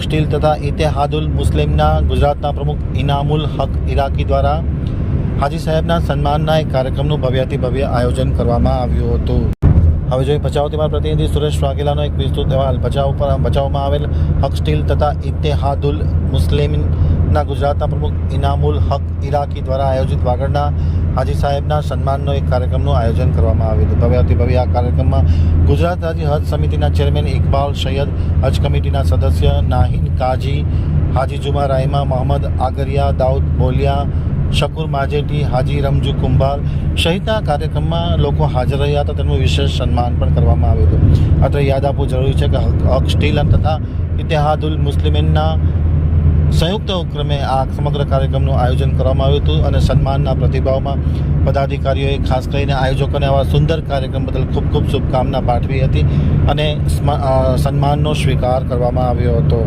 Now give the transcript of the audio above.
Steel તથા ઇતિહાદુલ મુસ્લિમના ગુજરાતના પ્રમુખ ઇનામુલ હક ઇરાકી દ્વારા હાજી સાહેબના સન્માનના એક કાર્યક્રમનું ભવ્યાતિ ભવ્ય આયોજન કરવામાં આવ્યું હતું. હવે જોઈએ ભચાઉથી તેમાં પ્રતિનિધિ સુરેશ વાઘેલાનો એક વિસ્તૃત અહેવાલ. ભચાઉ પર ભચાઉમાં આવેલ હક સ્ટીલ તથા ઇતિહાદુલ મુસ્લિમના ગુજરાતના પ્રમુખ ઇનામુલ હક ઇરાકી દ્વારા આયોજિત વાગડના હાજી સાહેબના સન્માનનો એક કાર્યક્રમનું આયોજન કરવામાં આવ્યું હતું. ભવ્યાતિ ભવ્ય આ કાર્યક્રમમાં ગુજરાત રાજ્ય હજ સમિતિના ચેરમેન ઇકબાલ સૈયદ, હજ કમિટીના સદસ્ય નાહિન કાજી, હાજી જુમા રાયમા, મોહમ્મદ આગરિયા, દાઉદ બોલિયા, શકુર માજેટી, હાજી રમજુ કુંભાર સહિતના કાર્યક્રમમાં લોકો હાજર રહ્યા હતા. તેમનું વિશેષ સન્માન પણ કરવામાં આવ્યું હતું. અત્રે યાદ આપવું જરૂરી છે કે હક હક, સ્ટીલ તથા ઇતિહાદુલ મુસ્લિમીનના સંયુક્ત ઉપક્રમે આ સમગ્ર કાર્યક્રમનું આયોજન કરવામાં આવ્યું હતું અને સન્માનના પ્રતિભાવમાં પદાધિકારીઓએ ખાસ કરીને આયોજકોને આવા સુંદર કાર્યક્રમ બદલ ખૂબ ખૂબ શુભકામના પાઠવી હતી અને સન્માનનો સ્વીકાર કરવામાં આવ્યો હતો.